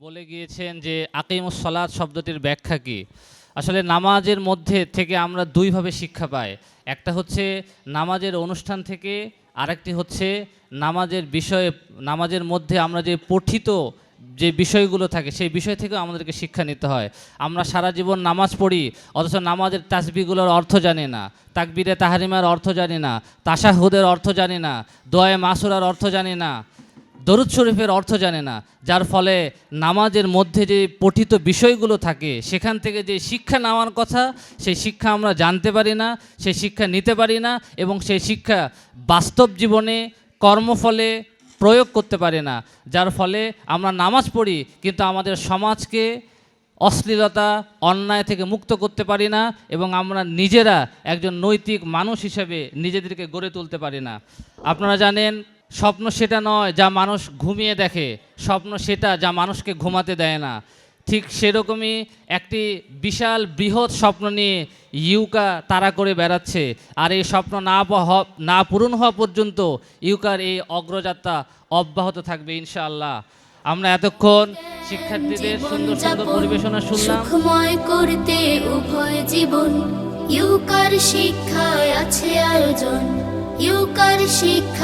বলে গিয়েছেন যে আকিমুস সালাত শব্দটির ব্যাখ্যা কি? আসলে নামাজের মধ্যে থেকে আমরা দুইভাবে শিক্ষা পাই। একটা হচ্ছে নামাজের অনুষ্ঠান থেকে, আরেকটি হচ্ছে নামাজের বিষয়ে, নামাজের মধ্যে আমরা যে পঠিত যে বিষয়গুলো থাকে, সেই বিষয় থেকেও আমাদেরকে শিক্ষা নিতে হয়। আমরা সারা জীবন নামাজ পড়ি, অথচ নামাজের তাসবিগুলোর অর্থ জানি না, তাকবিরে তাহারিমার অর্থ জানি না তাসাহুদের অর্থ জানি না দোয়ে মাসুরার অর্থ জানি না। দরুদ শরীফের অর্থ জানে না, যার ফলে নামাজের মধ্যে যে পঠিত বিষয়গুলো থাকে, সেখান থেকে যে শিক্ষা নেওয়ার কথা, সেই শিক্ষা আমরা জানতে পারি না, সেই শিক্ষা নিতে পারি না এবং সেই শিক্ষা বাস্তব জীবনে কর্মফলে প্রয়োগ করতে পারি না, যার ফলে আমরা নামাজ পড়ি, কিন্তু আমাদের সমাজকে অশ্লীলতা, অন্যায় থেকে মুক্ত করতে পারি না এবং আমরা নিজেরা একজন নৈতিক মানুষ হিসেবে নিজেদেরকে গড়ে তুলতে পারি না। আপনারা জানেন স্বপ্ন সেটা নয় যা মানুষ ঘুমিয়ে দেখে। স্বপ্ন সেটা যা মানুষকে ঘুমাতে দেয় না। ঠিক সেরকমই একটি বিশাল বৃহৎ স্বপ্ন নিয়ে ইউকা তারা করে বেড়াচ্ছে। আর এই স্বপ্ন না না পূরণ হওয়া পর্যন্ত ইউকার এই অগ্রযাত্রা অব্যাহত থাকবে ইনশাআল্লাহ। আমরা এতক্ষণ শিক্ষার্থীদের সুন্দর সুন্দর পরিবেশনা শুনলাম। সুখময় করতে উভয় জীবন। ইউকার শিক্ষায় আছে আয়োজন। ইউকার আয়োজন